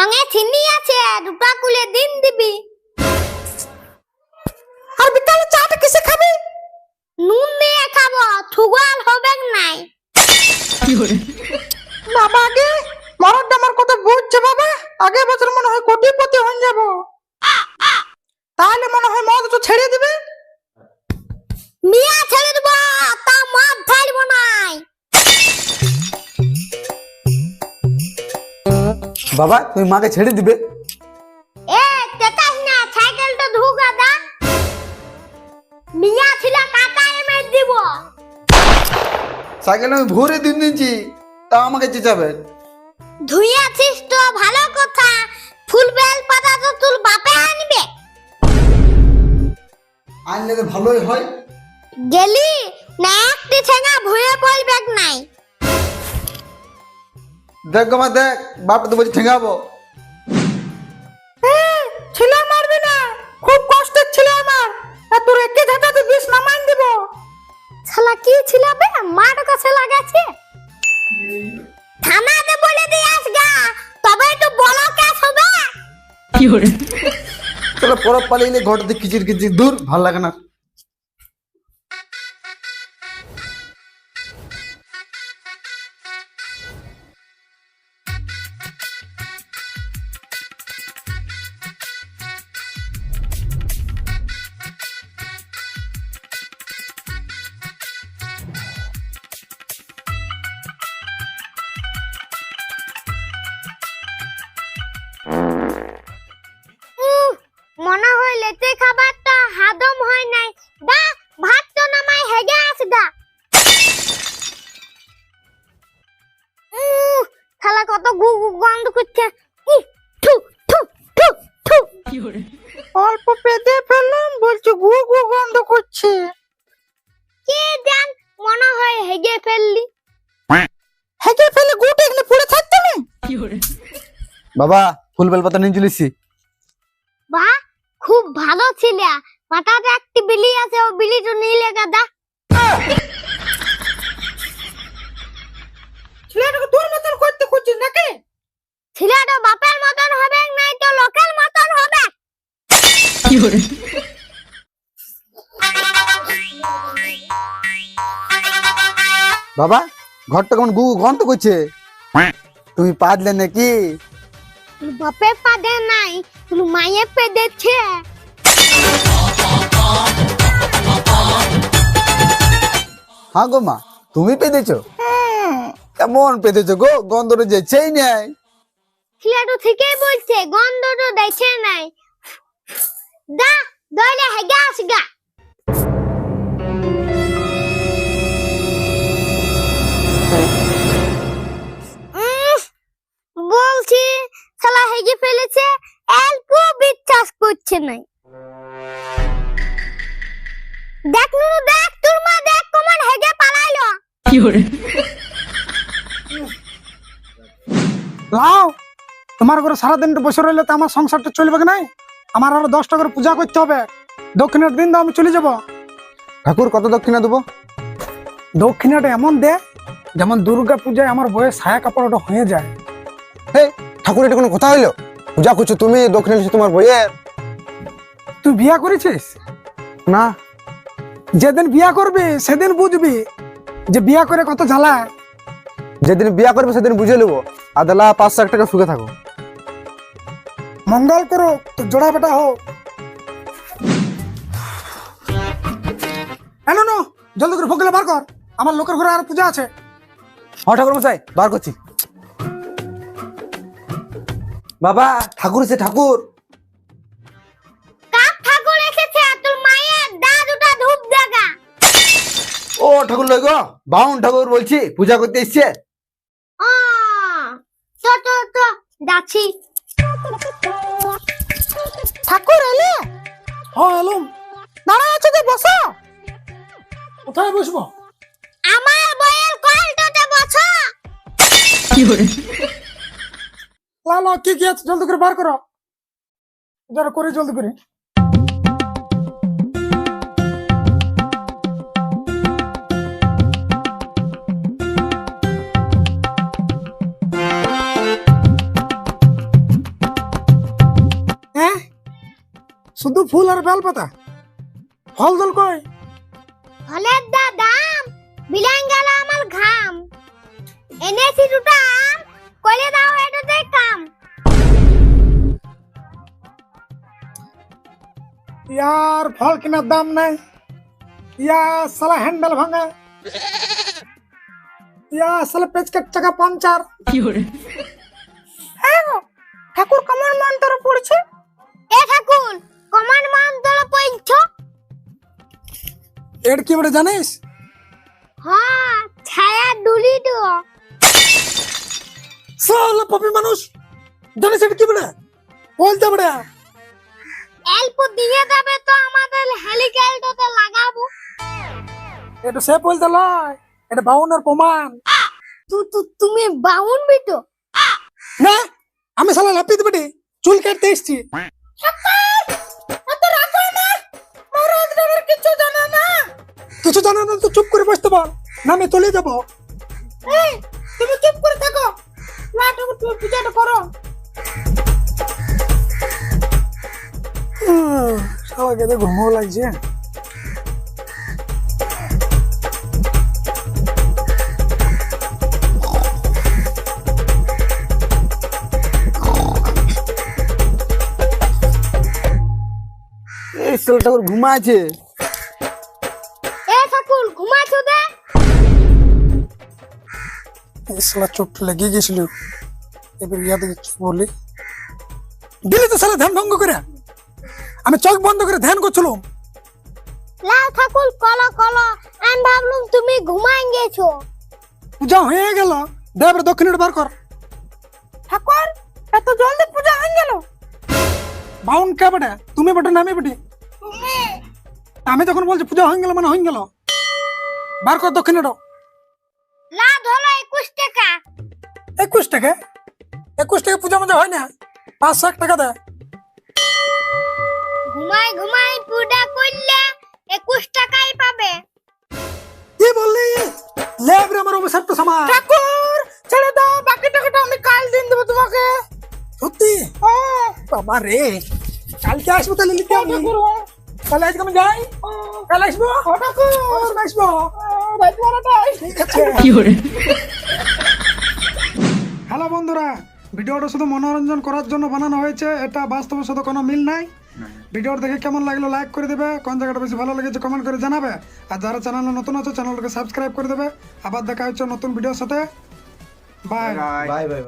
ঠঙে চিনি আছে দুটা কুলে দিন দিবি। আর বিকালে চাটা কিসে খাবি? নুন দিয়ে খাব থুগাল হবে নাই? বাবা আগে মরদটা আমার কত বুঝছে বাবা? আগে বছর মনে হয় কোটিপতি হয়ে যাব। তাহলে মনে হয় মদ তো ছেড়ে দিবে। মিয়া ছেড়ে বাবা তুমি মাকে ছেড়ে দিবে। এ তেতাস না সাইকেলটা ধুকা দা। মিয়া ছিল কাটা এমে দিব। সাইকেল আমি ভোরে দিন দিচ্ছি তা আমাকে চেঁচাবেন ধুইয়াছিস তো ভালো কথা। ফুল বেল পাতা তো তোর বাপে আনবে। আনলে তো ভালোই হয়। গেলি না একটি ঠেঙা ভুয়ে নাই। দেখ গো মা দেখ বাপ তো বলছি ঠেঙাবো ছেলে মারবি না খুব কষ্টের ছিল আমার। আর তোর একে ঝাঁটাতে বিষ নামাইন দিব? শালা কি ছিল বে? মার কাছে লাগাছে থানাতে বলে দিয়াস গা তবে তো বড় কেস হবে চলো পরব পালিয়ে ঘরটাতে কিচির কিচির দূর ভালো লাগে না। হয় খাবারটা হাদম হয় নাই। দা ভাত তো নামাই হেগে আস দা। উহ, শালা কত গু গু গন্ধ করছে। অল্প পেতে ফেললাম বলছে গু গু গন্ধ করছে। কে জান মনে হয় হেগে ফেললি। হেগে ফেলে গুটে এখানে পড়ে থাকতে না বাবা ফুল বেল পাতা নিয়ে চলেছি ভালো ছিল মাথাতে একটি বিলি আছে ও বিলিটা নিলে গাদা। ছেলেটাকে তোর মতন করতে খুঁজছিস নাকি? ছেলেটা বাপের মতন হবে নাই তো লোকের মতন হবে। বাবা ঘরটা কেমন গু গন্ধ করছে? তুমি পাদলে নাকি? বাপের পাদে নাই তোর মায়ের পেদেছে হ্যাঁ গো মা তুমি পেতেছো কেমন পেতেছো গো? গন্ধটা যেছেই নাই ছেলেটা ঠিকই বলছে গন্ধ তো দেখে নাই। দা দইলে হেগে উম, বলছি শালা হেগে ফেলেছে অল্প বিশ্বাস করছে নাই। দেখ নুনু দেখ তোর মা দেখ কমান হেগে পালাইলো। লাও তোমার ঘরে সারাদিন বসে রইলে তো আমার সংসারটা চলবে কি নাই? আমার আরও দশটা করে পূজা করতে হবে। দক্ষিণের দিন দাও আমি চলে যাব। ঠাকুর কত দক্ষিণা দেবো? দক্ষিণাটা এমন দে যেমন দুর্গা পূজায় আমার বইয়ের ছায়া কাপড়টা হয়ে যায়। হে ঠাকুর এটা কোনো কথা হইল? পূজা করছ তুমি দক্ষিণা নিচ্ছ তোমার বইয়ের। তুই বিয়া করেছিস? না। যেদিন বিয়া করবি সেদিন বুঝবি যে বিয়া করে কত জ্বালা। যেদিন বিয়া করবে সেদিন বুঝে নেব। আদালা পাঁচশো এক টাকা সুখে থাকো। মঙ্গল করো তো জোড়া বেটা এনো নো জলদি করে ভোগলে বার কর। আমার লোকের ঘরে আর পূজা আছে। হ্যাঁ ঠাকুর মশাই বার করছি। বাবা ঠাকুর সে ঠাকুর। ঠাকুর লই গো বাউন ঠাকুর বলছি পূজা করতে এসছে। তো তো তো যাচ্ছি। ঠাকুর এলে? ও এলুম দাঁড়া আছে যে বসো। কোথায় বসবো? আমার বইয়ের কলটাতে বসো। লালো কি কি আছে? জলদি করে বার করো। যারা করে জলদি করে। হ্যাঁ? শুধু ফুল আর বেল পাতা ফল দল কই ফলের দা দাম বিলাং গেল আমার ঘাম। এনেছি দুটা আম করে দাও এটাতে কাম। ইয়ার ফল কেনার দাম নাই। ইয়া সালা হ্যান্ডেল ভাঙা। ইয়া সালা পেচকার চাকা পাঞ্চার। ঠাকুর কমন মন্ত্র পড়ছে। এ ঠাকুর কমান মান তোর পইছ এর কি বলে জানিস? হ্যাঁ ছায়া ডুলি তো সালা পপি মানুষ জানিস এটা কি বলে? বলতে বলে অল্প দিয়ে দেবে তো আমাদের হেলিকপ্টারতে লাগাবো। এটা সে বলতে লয় এটা বাউনের প্রমাণ। তু তু তুমি বাউন বিটো। না আমি সালা লাপি দেবে চুল কাটতে এসছি। কিছু জানা না। কিছু জানে না তো চুপ করে বসতে পার। না আমি চলে যাব। তুমি চুপ করে থাকো। লাটুকু তুমি পূজাটা করো। সবাইকে তো ঘুমও লাগছে। ছেলেটা ওর ঘুমাচ্ছে। এ ঠাকুর ঘুমাছো দে। সালা চোখটা লেগে গেছিল। এবার ইয়া দেখে কি বলি? দিলি তো সালা ধ্যান ভঙ্গ করে। আমি চোখ বন্ধ করে ধ্যান করছিলাম। লাল ঠাকুর কলো কলো। আমি ভাবলুম তুমি ঘুমাই গেছো। পূজা হয়ে গেল। দেবের দক্ষিণের বার কর। ঠাকুর এত জলদি পূজা হয়ে গেল। বাউন কে বেটা? তুমি বেটা নামি বেটি। আমি যখন বলছি পূজা হয়ে গেল মানে হয়ে গেল। বার কর দক্ষিণের লাভ হলো একুশ টাকা। একুশ টাকা? একুশ টাকা পূজা মজা হয় না? পাঁচশো এক টাকা দেয়। ঘুমাই ঘুমাই পূজা করলে একুশ টাকাই পাবে। কি বললি? লেবরে আমার অবসর তো সমান। ঠাকুর ছেড়ে দাও বাকি টাকাটা আমি কাল দিন দেবো তোমাকে। সত্যি? ও বাবা রে কালকে আসব তাহলে নিতে আমি তাহলে আজকে আমি যাই কাল আসব ঠাকুর আসব হ্যালো বন্ধুরা। ভিডিওটা শুধু মনোরঞ্জন করার জন্য বানানো হয়েছে। এটা বাস্তবের সাথে কোনো মিল নাই। ভিডিওটা দেখে কেমন লাগল লাইক করে দেবে। কোন জায়গাটা বেশি ভালো লেগেছে কমেন্ট করে জানাবে। আর যারা চ্যানেলে নতুন আছে চ্যানেলটাকে সাবস্ক্রাইব করে দেবে। আবার দেখা হচ্ছে নতুন ভিডিওর সাথে। Bye bye bye